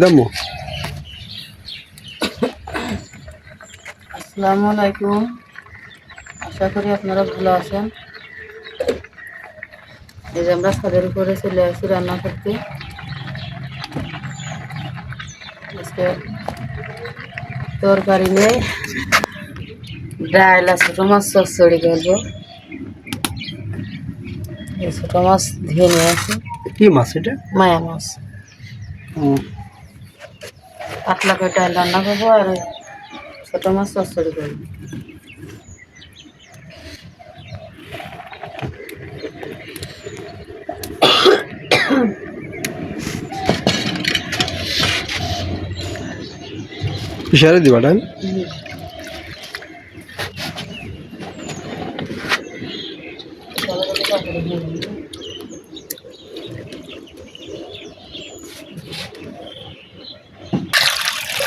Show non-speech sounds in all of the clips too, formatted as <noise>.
দামো আসসালামু আলাইকুম। আশা করি আপনারা ভালো আছেন। এই যে আমরা ছাদের উপরে চলে আসি রান্না করতে। আজকে তরকারি নেই। ডাল আর ছোটো মাছ করব এই ছোটো মাছ ধুয়ে নিয়ে আসি। কি মাছ এটা? মায়া মাছ। পাতলা করে ডাল রান্না করব আর ছোটো মাছ চচ্চড়ি করব। কিসের দিবা ডাল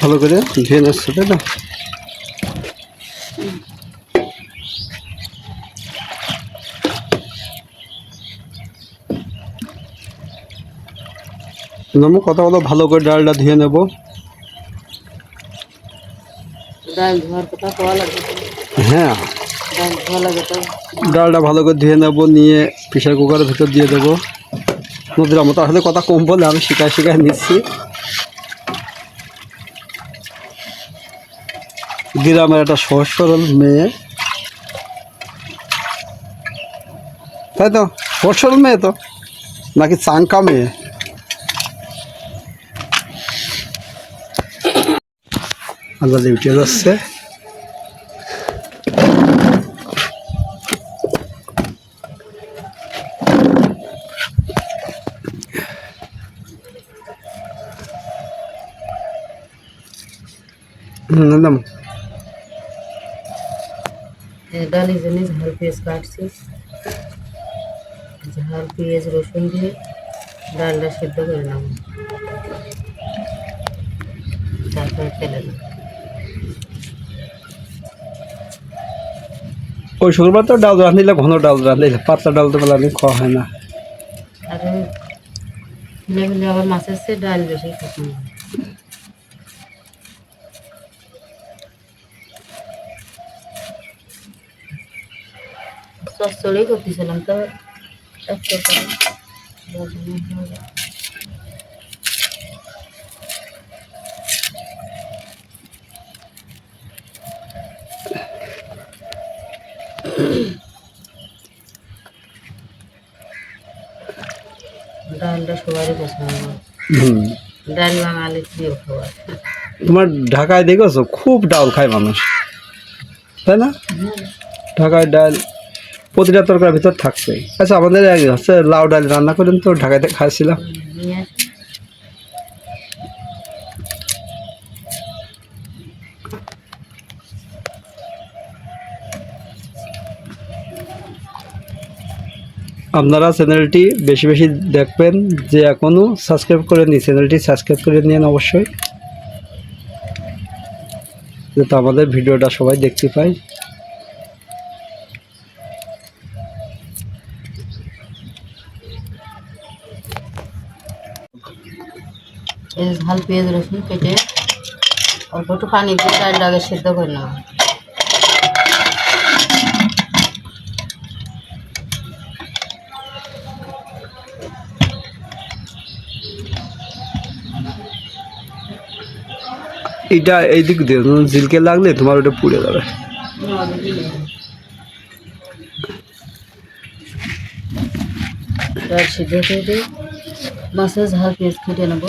ভালো করে ধুয়ে নিচ্ছে তাই তো? নামো কথা বলো ভালো করে ডালটা ধুয়ে নেব। ডাল ধোয়ার কথা পাওয়া লাগে হ্যাঁ। ডাল ধোয়া লাগে তো। ডালটা ভালো করে ধুয়ে নেব নিয়ে প্রেশার কুকারের ভিতর দিয়ে দেবো। নদীর মতো আসলে কথা কম বলে আমি শিকায় শিকায় নিচ্ছি। গ্রামের একটা সহজ সরল মেয়ে। তাই তো? সহজ সরল মেয়ে তো? নাকি চাঙ্কা মেয়ে? আল্লাহ উঠে যাচ্ছে। এই ডালের জন্য ঝাল পেঁয়াজ কাটছি। ঝাল পেঁয়াজ রসুন দিয়ে ডালটা সেদ্ধ করে নেব। তারপরে ফেলে দেব। ওই শুক্রবার তো ডাল রাঁধিলে ঘন ডাল রাঁধিলে পাতলা ডাল তো বেলা খাওয়া হয় না। আর আবার মাছের চেয়ে ডাল বেশি পছন্দ। চচ্চড়ি করতেছিলাম তো একটা। ডালটা সবারই পছন্দ ডাল বাঙালির প্রিয় খাবার তোমার ঢাকায় দেখেছ? খুব ডাল খায় মানুষ। তাই না? ঢাকায় ডাল প্রতিটা তরকার ভিতর থাকছে। আচ্ছা আমাদের হচ্ছে লাউ ডাল রান্না করেন তো ঢাকাতে খাইছিলাম। আপনারা চ্যানেলটি বেশি বেশি দেখবেন, যে এখনও সাবস্ক্রাইব করেনি চ্যানেলটি সাবস্ক্রাইব করে নিন অবশ্যই। যাতে আমাদের ভিডিওটা সবাই দেখতে পায়। এই ঝাল পেঁয়াজ রসুন কেটে অল্প একটু পানি দিয়ে ডালটাকে সেদ্ধ করে নেওয়া এইটা এই দিক দিয়ে জিলকে লাগলে তোমার ওটা পুড়ে যাবে। সিদ্ধ করে দিয়ে মাছের ঝাল পেঁয়াজ কেটে নেব।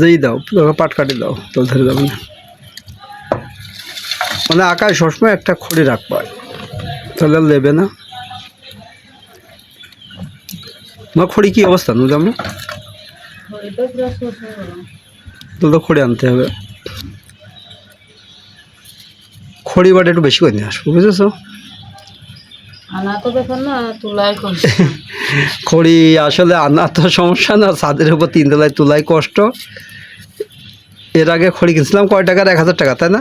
যেই দাও পাট কাটি দাও তল ধরে যাবে না। মানে আকাশ সবসময় একটা খড়ি রাখবা। তাহলে নেবে না। তোমার খড়ি কি অবস্থা নু জানো এটা পুরো শোষণ তাহলে তো খড়ি আনতে হবে। খড়ি বাটা একটু বেশি করে নিয়ে আসব, বুঝেছ আনা তো ব্যাপার না তুলাই করছে <laughs> খড়ি আসলে আনা তো সমস্যা না, ছাদের উপর তিন তলায় তুলাই কষ্ট। এর আগে খড়ি কিনছিলাম কয় টাকার? এক হাজার টাকা, তাই না?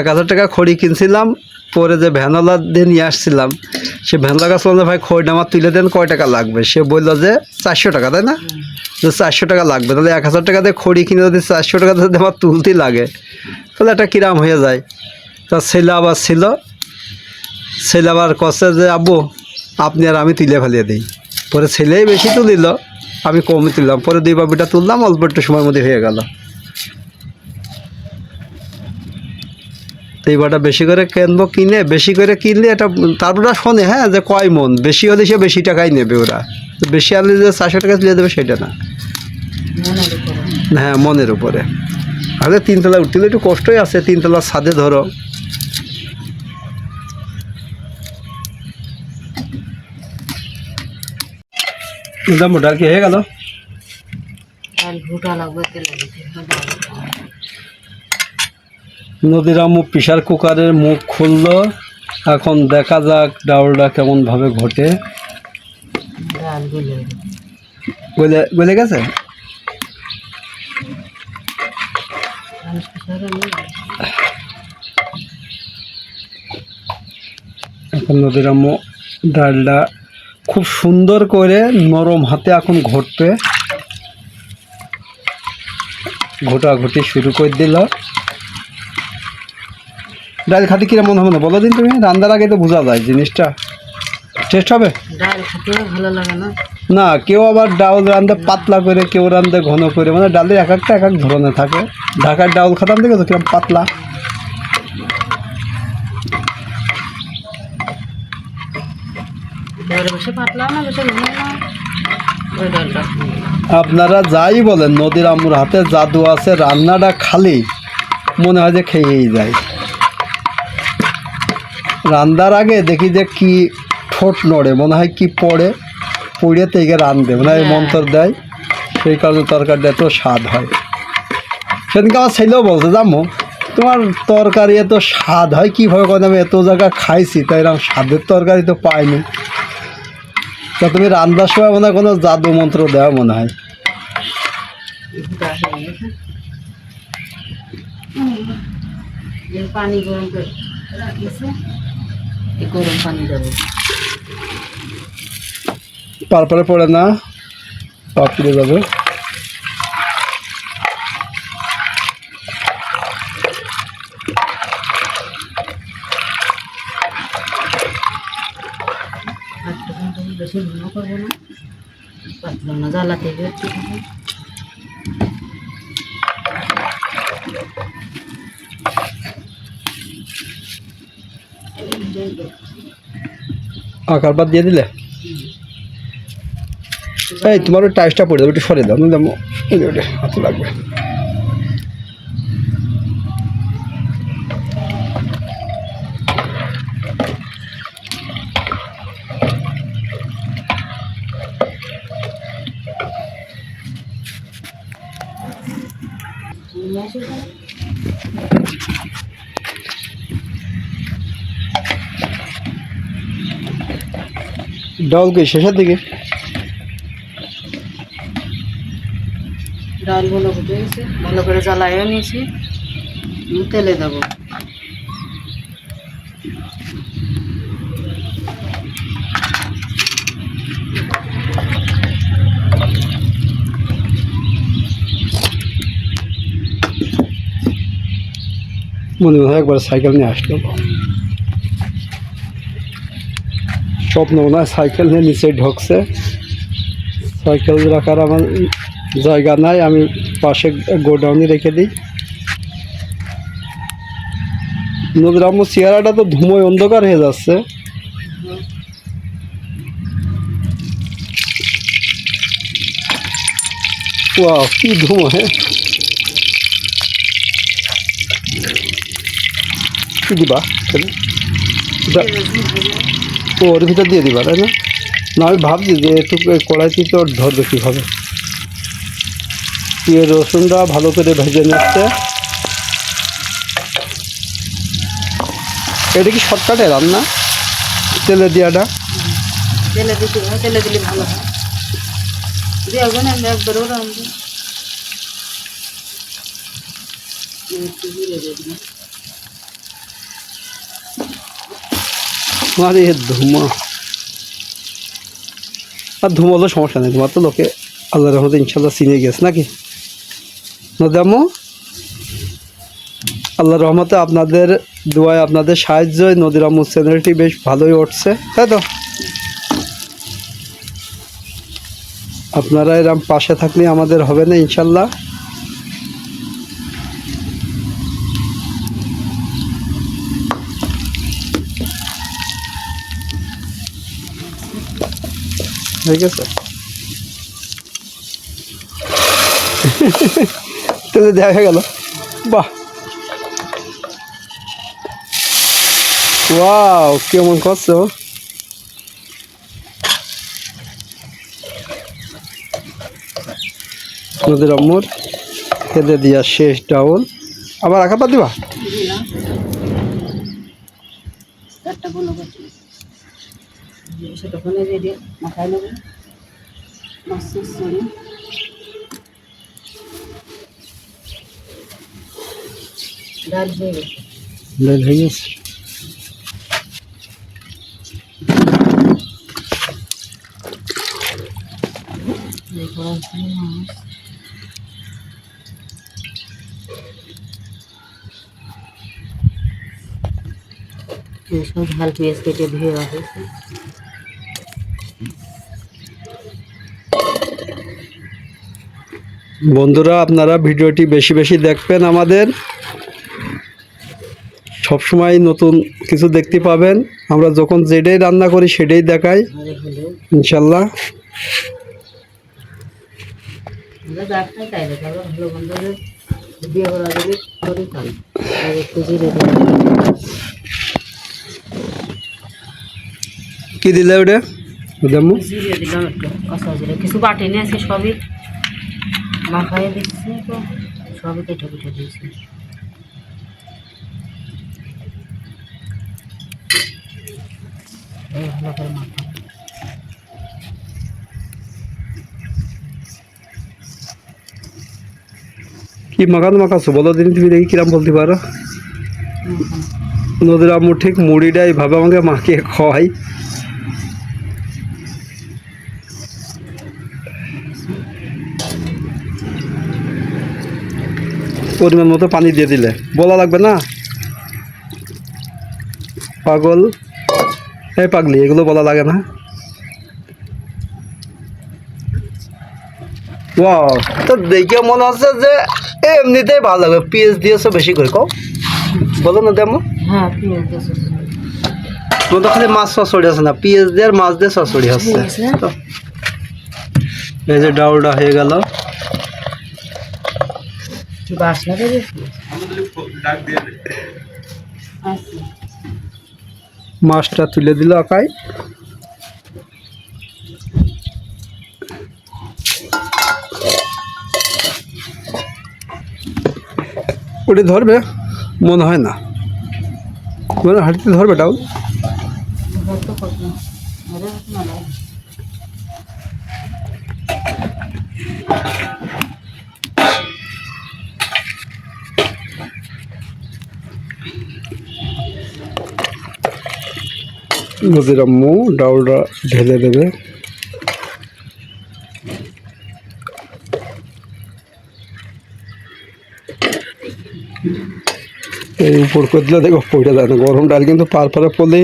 এক হাজার টাকা খড়ি কিনছিলাম, পরে যে ভ্যানওয়ালা দিয়ে নিয়ে আসছিলাম, সে ভ্যানওয়ালা কাছে বললাম ভাই, খড়িটা আমার তুলে দেন, কয় টাকা লাগবে? সে বলল যে, চারশো টাকা তাই না? যে, চারশো টাকা লাগবে তাহলে এক হাজার টাকা দিয়ে খড়ি কিনে যদি চারশো টাকা যদি আমার তুলতেই লাগে, তাহলে একটা কিরাম হয়ে যায়। তা ছেলে আবার ছিল ছেলে আবার কষে যে, আব্বু, আপনি আর আমি তুলে ফেলিয়ে দিই। পরে ছেলেই বেশি তুলিল আমি কমই তুললাম। পরে দুই বাবিটা তুললাম, অল্প একটু সময়ের মধ্যে হয়ে গেল। তো এইবারটা বেশি করে কিনবো, কিনে, বেশি করে কিনলে এটা তারপরে শোনে হ্যাঁ যে কয় মন, বেশি হলে সে বেশি টাকাই নেবে ওরা। বেশি আনলে যে চারশো টাকা তুলে দেবে, সেটা না। হ্যাঁ মনের উপরে। তাহলে তিনতলা উঠতে একটু কষ্টই আছে তিনতলা ছাদে ধরো। মোটামুটি আর কি হয়ে গেল? ডাল ভুটা লাগবে তেলে দিতে নদীর মুখ প্রেশার কুকারের মুখ খুললো। এখন দেখা যাক ডাউলটা কেমনভাবে ঘটে। ডাল গুলে গলে গেছে? এখন নদীর আম্মু ডালটা খুব সুন্দর করে নরম হাতে এখন ঘটবে ঘোটাঘুটি শুরু করে দিল। ডাল খাতে কীরকম হবে না? বলো দিন তুমি রান্নার আগে তো বোঝা যায় জিনিসটা। টেস্ট হবে? ডাল খেতে ভালো লাগে না। না কেউ আবার ডাউল রান্ধে পাতলা করে কেউ রান্ধে ঘন করে। মানে ডালের এক একটা এক এক ধরনের থাকে। ঢাকার ডাউল খাতাম পাতলা এবারে বেশি পাতলা না বেশি ঘন না ওই ডালটা আপনারা যাই বলেন নদীর আম্মুর হাতে জাদু আছে রান্নাটা খালি মনে হয় যে খেয়েই যায়। রান্নার আগে দেখি যে কি ঠোঁট নড়ে মনে হয় কি পড়ে পুড়ে থেকে রান্ধে মনে হয় হ্যাঁ। মন্তর দেয় সেই কারণে তরকারিটা এত স্বাদ হয়। সেদিনকে আমার ছেলেও বলছে জামো তোমার তরকারি এত স্বাদ হয় কীভাবে কথা আমি এত জায়গা খাইছি তাই এরকম স্বাদের তরকারি তো পাইনি। তা তুমি রান্নার সময় মনে কোনো জাদু মন্ত্র দেওয়া মনে হয়? ভুটা গেছে এই পানি গরম করে গরম পানি দেবো। তারপরে পড়ে না পাপ যাবে। বেশি ঘন করব না। পাতলা না জ্বালাতে একটু আকার বাদ দিয়ে দিলে? এই তোমার ওই টাইসটা পড়ে যাবে একটু সরে দাও নইলে মো- এই যে ওটা হাতে লাগবে। ডাউল কি শেষের দিকে? ডালগুলো ফুটে গেছে। ভালো করে জ্বালাইও নিয়েছি। তেলে দেবো। মনে হয় একবার সাইকেল নিয়ে আসলো স্বপ্ন মনে সাইকেল নিয়ে নিচে ঢুকছে। সাইকেল রাখার আমার জায়গা নাই, আমি পাশে গোডাউনে রেখে দিই। আমার চেহারাটা তো ধুমোয়, অন্ধকার হয়ে যাচ্ছে। ওয়াও, কি ধুমো হ্যাঁ দিবা? ওর ভিতর দিয়ে দিবা, তাই না? না আমি ভাবছি যে একটু কড়াইতে তো ধরবে কীভাবে দিয়ে রসুনটা ভালো করে ভেজে নিচ্ছে। এটা কি শর্টকাটে রান্না? তেলে দেওয়াটা? তেলে দিতে তেলে দিলে ভালো হয়। দেখবেন আমি একবারও রাঁধবো একটু জিরে দিয়ে দিলাম আরে ধুমা। আর ধুমা হলো সমস্যা নেই তোমার তো লোকে আল্লাহ রহমতে ইনশাল্লাহ চিনে গেছে, নাকি? নদামো আল্লাহ রহমতে আপনাদের দোয়ায় আপনাদের সাহায্যে নদীরাম চ্যানেলটি বেশ ভালোই উঠছে, তাই তো? আপনারা এরম পাশে থাকলে আমাদের হবে না ইনশাল্লাহ ঠিক আছে <laughs> তাহলে দেখা গেল। বাহ! ওয়াও, কেমন করছ? নদীর অম্মুর খেতে দিয়া শেষ ডাউল আবার আঁকা পা দিবা? দিলাম একটা কোনো করছি সেটা ফোনে দিয়ে দিয়ে মাথায় নেবে মাছ সরি ডাল হয়ে গেছে ডাল হয়ে গেছে এরপর আছে মাছ সব ঝাল পেঁয়াজ কেটে ধুয়ে রাখেছি বন্ধুরা, আপনারা ভিডিওটি বেশি বেশি দেখবেন আমাদের। সবসময় নতুন কিছু দেখতে পাবেন। আমরা যখন যেটাই রান্না করি, সেটাই দেখাই। ইনশাল্লাহ। কি দিলে ওটা? কিছু বাটি নিয়ে আছে সবই। মাখাইয়ে দিচ্ছি তো সবই কেটে কেটে দিয়েছি। এই ভালো করে মাখা কি মাখানো মাখাছো? বলো দিন তুমি দেখি কিরাম বলতে পারো। নদীর আম্মু ঠিক মুড়িটা এইভাবে আমাকে মাখিয়ে খাওয়াই পরিমাণ মতো পানি দিয়ে দিলে। বলা লাগবে না? পাগল। এই পাগলি এগুলো বলা লাগে না। ওয়াও তো দেখে মনে হচ্ছে যে এমনিতেই ভালো লাগবে। পিএস দিয়েছ বেশি করে কও। বলো না দেমো। হ্যাঁ তো খালি মাছ চচড়ি আছে না? পিএস দিয়ে আর মাছ দিয়ে চচড়ি হচ্ছে। এই যে ডাউলটা হয়ে গেল। মাছটা তুলে দিল আকাই। ওটা ধরবে মনে হয় না। মনে হাঁটিতে ধরবে ডাউল ধরতে কত ধরে না লাগে নদীর আম্মু ডাউলটা ঢেলে দেবে। এই উপর করে দিলে দেখো পড়ে যায়। না গরম ডাল কিন্তু পার পারে পড়লে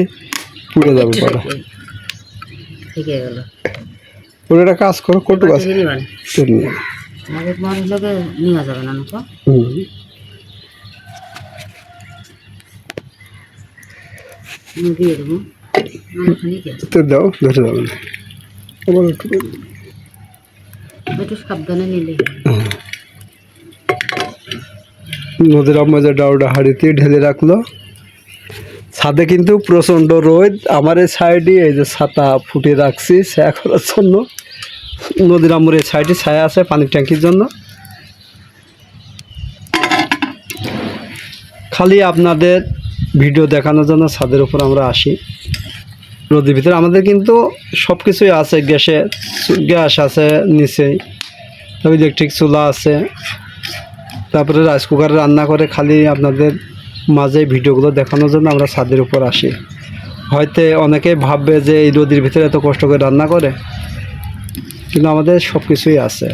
পুড়ে যাবে পারা ওটা একটা কাজ করো কটু কাজ লোকে যাবে না তো দাও ধরে না আবার একটু সাবধানে নিলে। নদীর যে ডাউটা হাড়িতে ঢেলে রাখল। ছাদে কিন্তু প্রচণ্ড রোদ। আমার এই সাইডে এই যে ছাতা ফুটে রাখছি ছায়া করার জন্য। নদীর আম্মুর এই সাইডে ছায়া আছে পানির ট্যাঙ্কির জন্য। খালি আপনাদের ভিডিও দেখানোর জন্য ছাদের উপর আমরা আসি। রোদের ভিতরে। আমাদের কিন্তু সব কিছুই আছে, গ্যাসে গ্যাস আছে নিচেই। ইলেকট্রিক চুলা আছে। তারপরে রাইস কুকারে রান্না করে খালি আপনাদের মাঝে ভিডিওগুলো দেখানোর জন্য আমরা ছাদের উপর আসি। হয়তো অনেকে ভাববে যে এই রোদের ভিতরে এত কষ্ট করে রান্না করে, কিন্তু আমাদের সব কিছুই আছে।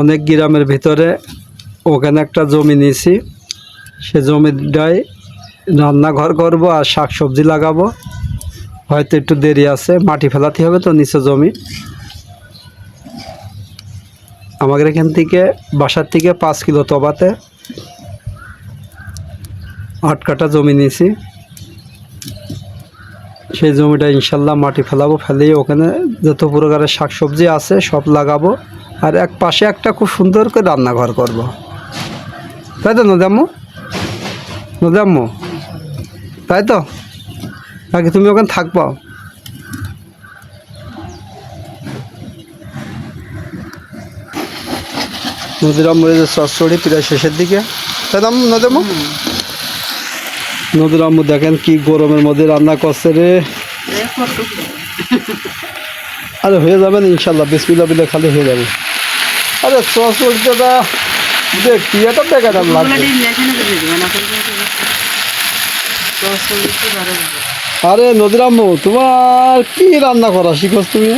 অনেক গ্রামের ভিতরে ওখানে একটা জমি নিয়েছি। সে জমিটায় রান্নাঘর করব আর শাক সবজি লাগাবো। হয়তো একটু দেরি আছে, মাটি ফেলাতে হবে তো নিচে জমি। আমাদের এখান থেকে বাসার থেকে পাঁচ কিলো তবাতে আট কাটা জমি নিয়েছি। সেই জমিটা ইনশাল্লাহ মাটি ফেলাবো, ফেলেই ওখানে যত প্রকারের শাক সবজি আছে সব লাগাবো। আর এক পাশে একটা খুব সুন্দর করে রান্নাঘর করব। তাই তো নদাম্মু নদাম্মু তাই তো? নাকি তুমি ওখানে থাকবা? নদীরাম যে চচ্চড়ি প্রায় শেষের দিকে। তাই দাম নদাম্মু নদীরাম্মু দেখেন কি গরমের মধ্যে রান্না করছে রে। আরে হয়ে যাবে না ইনশাল্লাহ। বিসমিল্লা বিলে খালি হয়ে যাবে। আরে চচড়িটা দেখ এটা দেখা দাম লাগবে। আরে নদীরাম্মু তোমার কি রান্না করা শিখোস তুমি?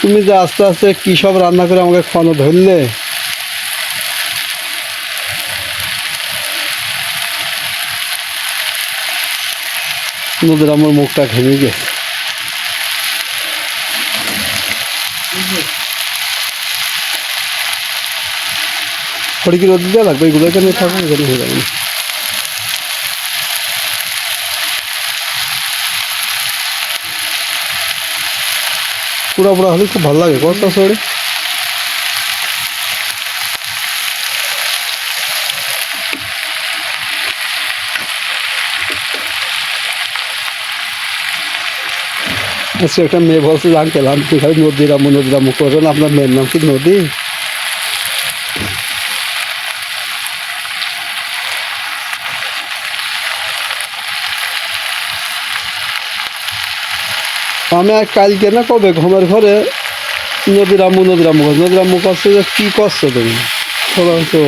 তুমি যে আস্তে আস্তে কী সব রান্না করে আমাকে খাওয়ানো ধরলে? নদীরাম্মুর মুখটা ঘেমে গেছে। খড়ি কি রোদ দেওয়া লাগবে এগুলো এখানে থাকবে এখানে হয়ে যাবে না। পুরা পুরা হলে খুব ভালো লাগে কত সরে আচ্ছা একটা মেয়ে বলছে আঙ্কেল আমি কি খালি নদী রামু নদী রামু করেন আপনার মেয়ের নাম কি নদী আমি আর কালকে না কবে ঘুমের ঘরে নদীর আম্মু নদীর আম্মু নদীর আম্মু করছে যে কী করছ তুমি বললাম তো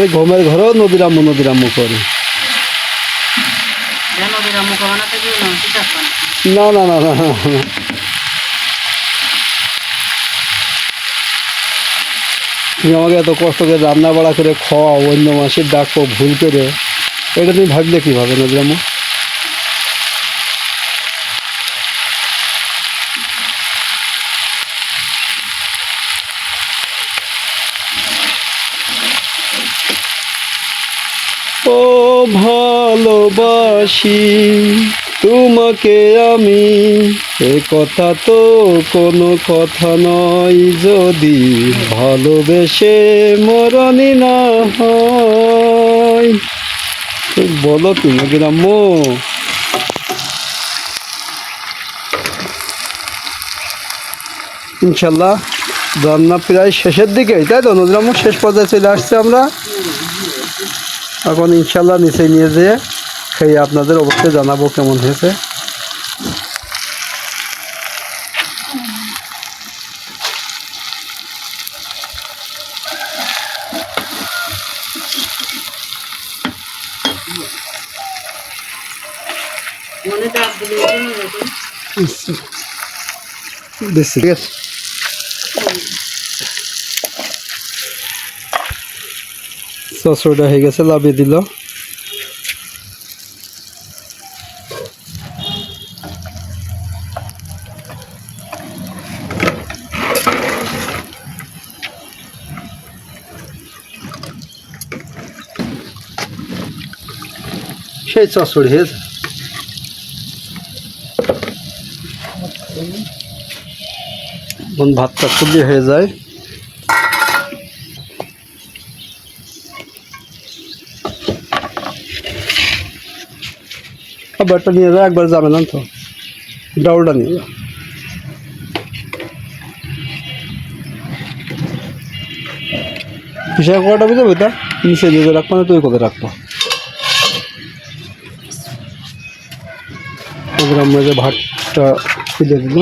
ওই ঘুমের ঘরেও নদীর আম্মু নদীর আম্মু করে। না না না না। তুমি আমাকে এত কষ্ট করে রান্না বাড়া করে খাওয়াও অন্য মাসের ডাকো ভুল করে এটা তুমি ভাবলে কীভাবে নদীর আম্মু ও ভালোবাসি। তোমাকে আমি, এ কথা তো কোনো কথা নয়। যদি ভালোবেসে মরণি না হয়। বলো তুমি গ্রাম্য ইনশাল্লাহ রান্না প্রায় শেষের দিকে, তাই তো? নদীরাম্য শেষ পর্যায়ে চলে আসছে আমরা। এখন ইনশাল্লাহ নিচে নিয়ে যেয়ে খেয়ে আপনাদের অবশ্যই জানাব কেমন হয়েছে। চচড়িটা হয়ে গেছে লাভিয়ে দিল। সেই চচড়ি হয়েছে ভাতটা খুবই হয়ে যায় খাবারটা নিয়ে যাও একবার যাবে না তো ডাউলটা নিয়ে যাও হিসাব করাটা বুঝে বুঝতা নিচে দিয়ে রাখব না তুই কোথায় রাখব এবার আমরা যে ভাতটা খুলে দিল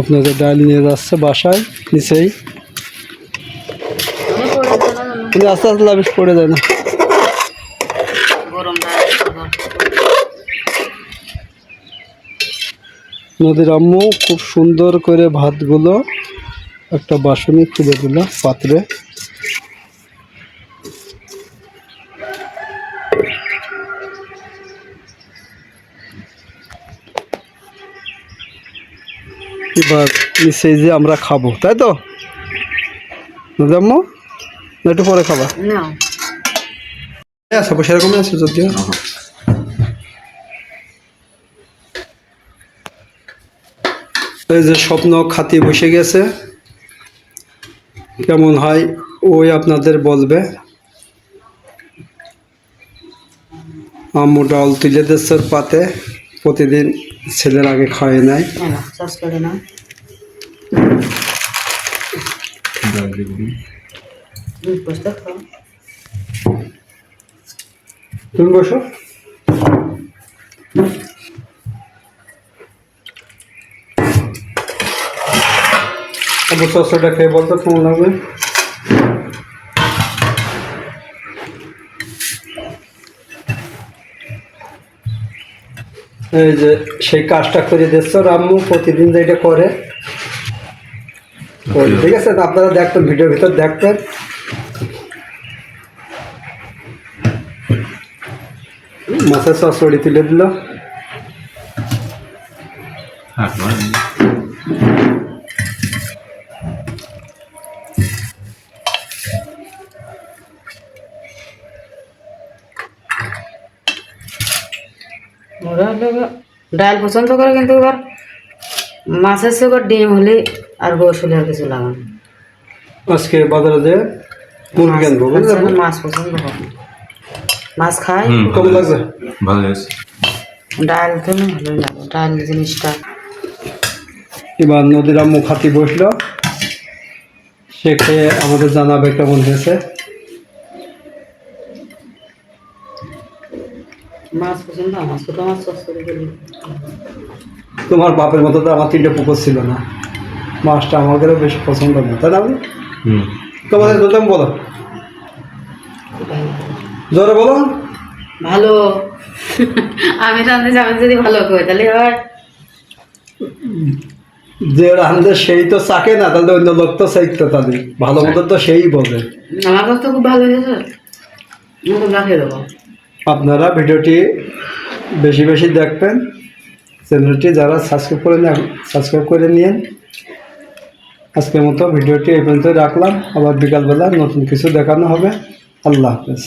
আপনাদের ডাল নিয়ে যাচ্ছে বাসায়, নিচেই। কিন্তু আস্তে আস্তে লাভিশ পড়ে যায় না। নদীর আম্মু খুব সুন্দর করে ভাতগুলো একটা বাসনে খুলে দিল পাত্রে। এবার নিশ্চয়ই যে আমরা খাব তাই তো? না একটু পরে খাবা? না। আছে সেরকমই আছে যদিও। এই যে স্বপ্ন খাতি বসে গেছে। কেমন হয়? ওই আপনাদের বলবে। আম্মু ডাল তুলে ওর পাতে। প্রতিদিন ছেলের আগে খাওয়াই নেয় তুমি বসো। অবশ্য সসটা খেয়ে বলতো, কেমন লাগবে? এই যে সেই কাজটা করে দিচ্ছ রাম্মু প্রতিদিন যেটা করে। তো ঠিক আছে আপনারা দেখবেন, ভিডিওর ভিতর দেখবেন। মাছের চচড়ি তুলে দিল। ডাল পছন্দ করে কিন্তু এবার মাছের সঙ্গে ডিম হলে আর গোস হলে আর কিছু লাগে না। আজকে বাজারে যে মুরগি আনব মাছ- পছন্দ করে মাছ খায় কেমন লাগছে ভালো হয়েছে। ডাল তো না ভালোই লাগে। ডাল জিনিসটা এবার নদীর আম্মু খাতি বসল। সে খেয়ে আমাদের জানাবে কেমন হয়েছে। মাছ পছন্দ আমার ছোটো মাছ চাষ করে গেলি তোমার বাপের মতো তো আমার তিনটে পুকুর ছিল না। মাছটা আমাদেরও বেশ পছন্দ না তাই না? তোমাদের দুটাম বলো। জোরে বলো। ভালো। আমি রাঁধতে যাবেন যদি ভালো করে তাহলে হয় যে রান্ধে সেই তো চাকে না তাহলে অন্য লোক তো চাইতো তাদের। ভালো মতো তো সেই বোঝে আমার তো খুব ভালো হয়েছে দেবো। আপনারা ভিডিওটি বেশি বেশি দেখবেন। চ্যানেলটি যারা সাবস্ক্রাইব করে নেন সাবস্ক্রাইব করে নিন। আজকের মতো ভিডিওটি এই পর্যন্ত রাখলাম। আবার বিকালবেলা নতুন কিছু দেখানো হবে। আল্লাহ হাফেজ।